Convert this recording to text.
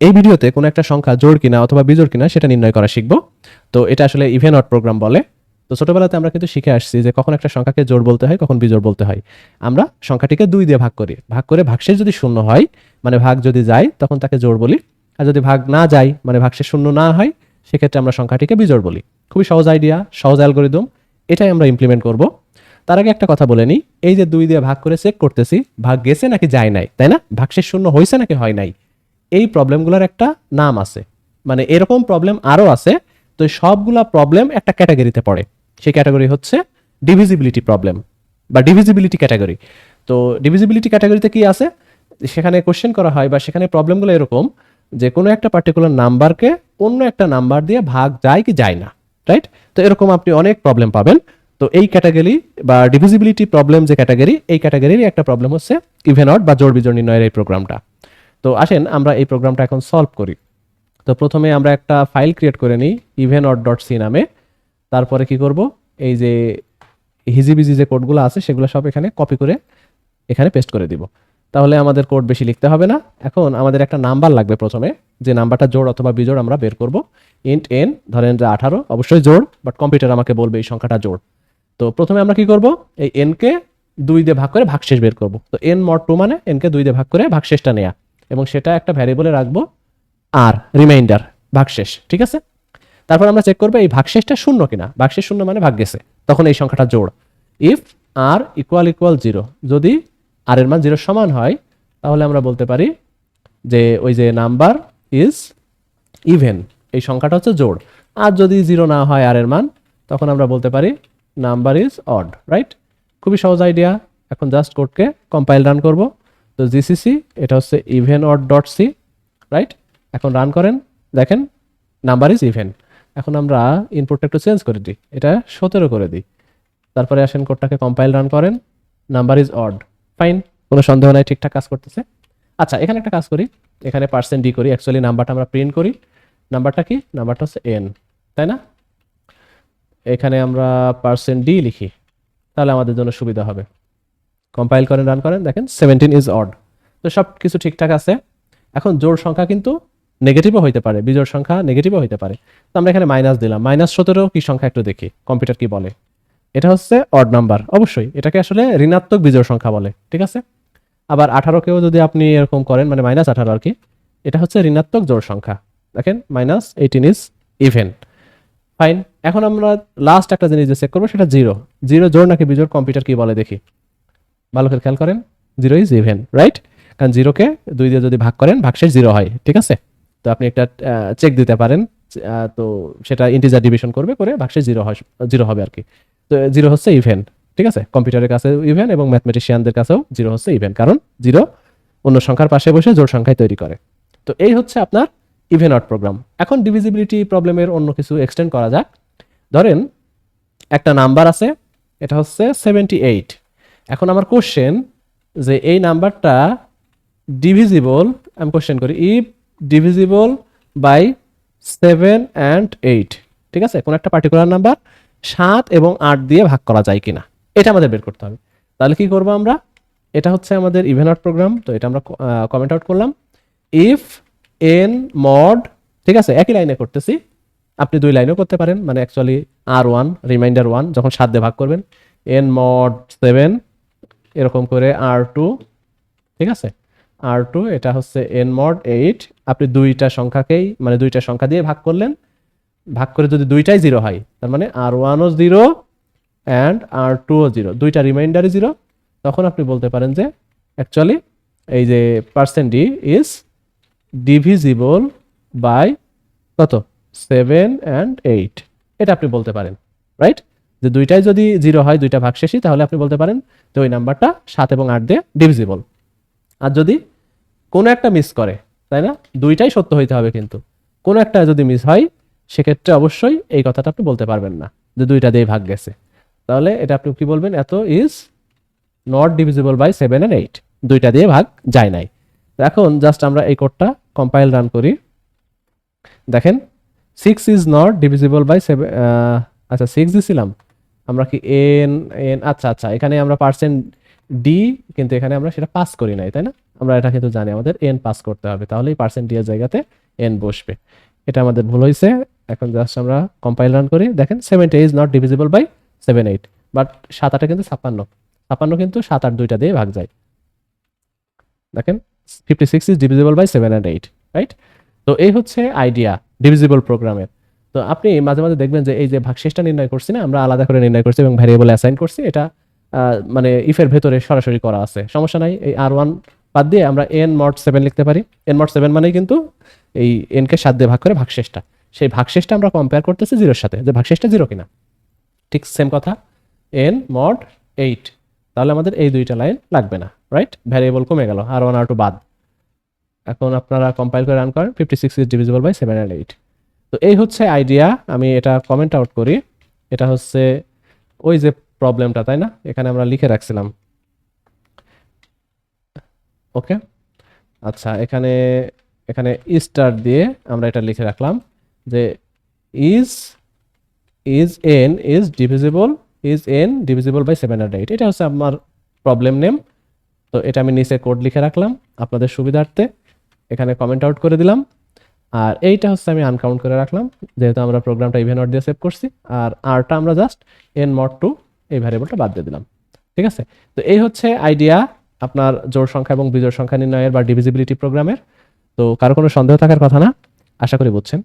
এই ভিডিওতে কোনো একটা সংখ্যা জোড় কিনা অথবা বিজোড় কিনা সেটা নির্ণয় করা শিখব। তো এটা আসলে ইভেন অট প্রোগ্রাম বলে। তো ছোটবেলাতে আমরা কিন্তু শিখে আসছি যে কখন একটা সংখ্যাকে জোড় বলতে হয়, কখন বিজোড় বলতে হয়। আমরা সংখ্যাটিকে দুই দিয়ে ভাগ করি। ভাগ করে ভাগশেষ যদি শূন্য হয় মানে ভাগ যদি যায়, তখন তাকে জোড় বলি। আর যদি ভাগ না যায় মানে ভাগশেষ শূন্য না হয়, সেক্ষেত্রে আমরা সংখ্যাটিকে বিজোড় বলি। খুবই সহজ আইডিয়া সহজ অ্যালগোরিদম এটাই আমরা ইমপ্লিমেন্ট করব। তার আগে একটা কথা বলে নিই। এই যে দুই দিয়ে ভাগ করে চেক করতেছি, ভাগ গেছে নাকি যায় নাই, তাই না? ভাগশেষ শূন্য হয়েছে নাকি হয় নাই? এই প্রবলেমগুলোর একটা নাম আছে। মানে এরকম প্রবলেম আরও আছে, তো সবগুলা প্রবলেম একটা ক্যাটাগরিতে পড়ে। সেই ক্যাটাগরি হচ্ছে ডিভিজিবিলিটি প্রবলেম বা ডিভিজিবিলিটি ক্যাটাগরি তো ডিভিজিবিলিটি ক্যাটাগরিতে কি আছে? সেখানে কোশ্চেন করা হয় বা সেখানে প্রবলেমগুলো এরকম যে কোনো একটা পার্টিকুলার নাম্বারকে অন্য একটা নাম্বার দিয়ে ভাগ যায় কি যায় না রাইট তো এরকম আপনি অনেক প্রবলেম পাবেন। তো এই ক্যাটাগরি বা ডিভিজিবিলিটি প্রবলেম যে ক্যাটাগরি এই ক্যাটাগরির একটা প্রবলেম হচ্ছে ইভেন বা জোড় বিজোড় নির্ণয়ের এই প্রোগ্রামটা তো আসেন, আমরা এই প্রোগ্রামটা এখন সলভ করি। তো প্রথমে আমরা একটা ফাইল ক্রিয়েট করে নিই ইভেন অট ডট সি নামে। তারপরে কি করব? এই যে হিজিবিজি যে কোডগুলো আছে, সেগুলো সব এখানে কপি করে এখানে পেস্ট করে দিব। তাহলে আমাদের কোড বেশি লিখতে হবে না। এখন আমাদের একটা নাম্বার লাগবে প্রথমে। যে নাম্বারটা জোড় অথবা বিজোড় আমরা বের করব। ইন্ট এন ধরেন যে আঠারো, অবশ্যই জোড় বাট কম্পিউটার আমাকে বলবে এই সংখ্যাটা জোড়। তো প্রথমে আমরা কি করব? এই এনকে দুই দিয়ে ভাগ করে ভাগশেষ বের করব। তো এন মড টু মানে এনকে দুই দিয়ে ভাগ করে ভাগশেষটা নেয়া। এবং সেটা একটা ভ্যারিয়েবলে রাখব আর রিমাইন্ডার ভাগশেষ, ঠিক আছে? তারপর আমরা চেক করব এই ভাগশেষটা শূন্য কিনা। ভাগশেষ শূন্য মানে ভাগ গেছে। তখন এই সংখ্যাটা জোড়। If R equal equal zero যদি আর এর মান জিরোর সমান হয়, তাহলে আমরা বলতে পারি যে ওই যে নাম্বার ইজ ইভেন এই সংখ্যাটা হচ্ছে জোড়। আর যদি জিরো না হয় আর এর মান, তখন আমরা বলতে পারি নাম্বার ইজ অড রাইট খুবই সহজ আইডিয়া এখন জাস্ট কোডকে কম্পাইল রান করব। তো জিসিসি এটা হচ্ছে even odd dot C right এখন রান করেন, দেখেন নাম্বার ইজ ইভেন এখন আমরা ইনপুটটা একটু চেঞ্জ করে দিই, এটা সতেরো করে দিই। তারপরে আসেন কোডটাকে কম্পাইল রান করেন নাম্বার ইজ অড ফাইন কোনো সন্দেহ নাই, ঠিকঠাক কাজ করতেছে। আচ্ছা এখানে একটা কাজ করি, এখানে পার্সেন্ট ডি করি অ্যাকচুয়ালি নাম্বারটা আমরা প্রিন্ট করি। নাম্বারটা কি? নাম্বারটা হচ্ছে এন তাই না? এখানে আমরা পার্সেন্ট ডি লিখি, তাহলে আমাদের জন্য সুবিধা হবে। কম্পাইল করেন, রান করেন, দেখেন সেভেন্টিন ইজ অড তো সব কিছু ঠিকঠাক আছে। এখন জোড় সংখ্যা কিন্তু নেগেটিভও হইতে পারে, বিজোড় সংখ্যা নেগেটিভও হইতে পারে। তো আমরা এখানে মাইনাস দিলাম। মাইনাস সতেরো, কি সংখ্যা একটু দেখি। কম্পিউটার কি বলে? এটা হচ্ছে অড নাম্বার অবশ্যই, এটাকে আসলে ঋণাত্মক বিজোড় সংখ্যা বলে, ঠিক আছে? আবার আঠারোকেও যদি আপনি এরকম করেন মানে মাইনাস আঠারো আর কি, এটা হচ্ছে ঋণাত্মক জোড় সংখ্যা। দেখেন minus eighteen is even fine এখন আমরা লাস্ট একটা জিনিস যে চেক করব, সেটা জিরো জিরো জোর নাকি বিজোড়, কম্পিউটার কি বলে দেখি। ভালো করে খেয়াল করেন জিরো ইজ ইভেন রাইট কারণ জিরোকে দুই দিয়ে যদি ভাগ করেন, ভাগশেষ জিরো হয়, ঠিক আছে? তো আপনি একটা চেক দিতে পারেন তো সেটা ইন্টিজার ডিভিশন করবে করে ভাগশেষ জিরো হয় জিরো হবে আর কি। তো জিরো হচ্ছে ইভেন ঠিক আছে? কম্পিউটারের কাছে ইভেন এবং ম্যাথমেটিশিয়ানদের কাছেও জিরো হচ্ছে ইভেন কারণ জিরো অন্য সংখ্যার পাশে বসে জোড় সংখ্যায় তৈরি করে। তো এই হচ্ছে আপনার ইভেন অট প্রোগ্রাম এখন ডিভিজিবিলিটি প্রবলেমের অন্য কিছু এক্সটেন্ড করা যাক। ধরেন একটা নাম্বার আছে, এটা হচ্ছে সেভেন্টি এইট এখন আমার কোশ্চেন যে এই নাম্বারটা ডিভিজিবল আমি কোশ্চেন করি if divisible by seven and eight ঠিক আছে? কোন একটা পার্টিকুলার নাম্বার সাত এবং আট দিয়ে ভাগ করা যায় কিনা? এটা আমাদের বের করতে হবে। তাহলে কি করব আমরা? এটা হচ্ছে আমাদের ইভেন আউট প্রোগ্রাম তো এটা আমরা কমেন্ট আউট করলাম। ইফ এন মড ঠিক আছে? একই লাইনে করতেছি। আপনি দুই লাইনেও করতে পারেন মানে actually R one remainder one যখন সাত দিয়ে ভাগ করবেন এন মড সেভেন এরকম করে আর টু ঠিক আছে? আর টু এটা হচ্ছে এন মড এইট আপনি দুইটা সংখ্যাকেই মানে দুইটা সংখ্যা দিয়ে ভাগ করলেন। ভাগ করে যদি দুইটাই জিরো হয়, তার মানে আর ওয়ানও জিরো অ্যান্ড আর টুও জিরো দুইটা রিমাইন্ডারই জিরো তখন আপনি বলতে পারেন যে অ্যাকচুয়ালি এই যে percent D is divisible by কত? সেভেন অ্যান্ড এইট এটা আপনি বলতে পারেন রাইট যে দুইটাই যদি জিরো হয়, দুইটা ভাগ শেষই তাহলে আপনি বলতে পারেন যে ওই নাম্বারটা সাত এবং আট দিয়ে ডিভিজিবল আর যদি কোনো একটা মিস করে, তাই না? দুইটাই সত্য হইতে হবে কিন্তু। কোনো একটা যদি মিস হয়, সেক্ষেত্রে অবশ্যই এই কথাটা আপনি বলতে পারবেন না যে দুইটা দিয়ে ভাগ গেছে। তাহলে এটা আপনি কি বলবেন? এত is not divisible by seven and eight দুইটা দিয়ে ভাগ যায় নাই। এখন জাস্ট আমরা এই কোডটা কম্পাইল রান করি। দেখেন six is not divisible by seven আচ্ছা সিক্স দিছিলাম। আমরা কি এন এন আচ্ছা আচ্ছা এখানে আমরা পার্সেন্ট ডি কিন্তু এখানে আমরা সেটা পাস করি নাই, তাই না? আমরা এটা কিন্তু জানি, আমাদের এন পাস করতে হবে, তাহলেই পার্সেন্টেজ জায়গাতে এন বসবে। এটা আমাদের ভুল হয়েছে এখন জাস্ট আমরা কম্পাইল রান করি, দেখেন seventy is not divisible by seven eight but সাত আটে কিন্তু ছাপ্পান্ন ছাপ্পান্ন কিন্তু সাত আট দুইটা দিয়ে ভাগ যায়। দেখেন fifty six is divisible by seven and eight right তো এই হচ্ছে আইডিয়া ডিভিজিবল প্রোগ্রামের তো আপনি মাঝে মাঝে দেখবেন যে এই যে ভাগশেষটা নির্ণয় করছি না, আমরা আলাদা করে নির্ণয় করছি এবং ভ্যারিয়েবল অ্যাসাইন করছি, এটা মানে ইফের ভেতরে সরাসরি করা আছে। সমস্যা নাই, এই আর ওয়ান বাদ দিয়ে আমরা এন মড সেভেন লিখতে পারি। এন মড সেভেন মানেই কিন্তু এই এনকে সাত দিয়ে ভাগ করে ভাগশেষটা। সেই ভাগশেষটা আমরা কম্পেয়ার করতেছি জিরোর সাথে, যে ভাগশেষটা জিরো কিনা। ঠিক সেম কথা এন মড এইট তাহলে আমাদের এই দুইটা লাইন লাগবে না রাইট ভ্যারিয়েবল কমে গেল আর ওয়ান আর টু বাদ। এখন আপনারা কম্পাইল করে রান করেন fifty six is divisible by seven and eight তো এই হচ্ছে আইডিয়া আমি এটা কমেন্ট আউট করি। এটা হচ্ছে ওই যে প্রবলেমটা তাই না? এখানে আমরা লিখে রাখছিলাম। ওকে আচ্ছা এখানে এখানে স্টার দিয়ে আমরা এটা লিখে রাখলাম যে is is N is divisible is N divisible by seven hundred এটা হচ্ছে আমার প্রবলেম নেম তো এটা আমি নিচে কোড লিখে রাখলাম আপনাদের সুবিধার্থে। এখানে কমেন্ট আউট করে দিলাম। আর এইটা হচ্ছে আমি আনকাউন্ট করে রাখলাম, যেহেতু আমরা প্রোগ্রামটা ইভেন নট দিয়ে সেভ করছি, আর আরটা আমরা জাস্ট এন মট টু এই ভ্যারিয়েবলটা বাদ দিয়ে দিলাম, ঠিক আছে? তো এই হচ্ছে আইডিয়া আপনার জোর সংখ্যা এবং বিজোড় সংখ্যা নির্ণয়ের বা ডিভিজিবিলিটি প্রোগ্রামের তো কারও কোনো সন্দেহ থাকার কথা না, আশা করি বুঝছেন।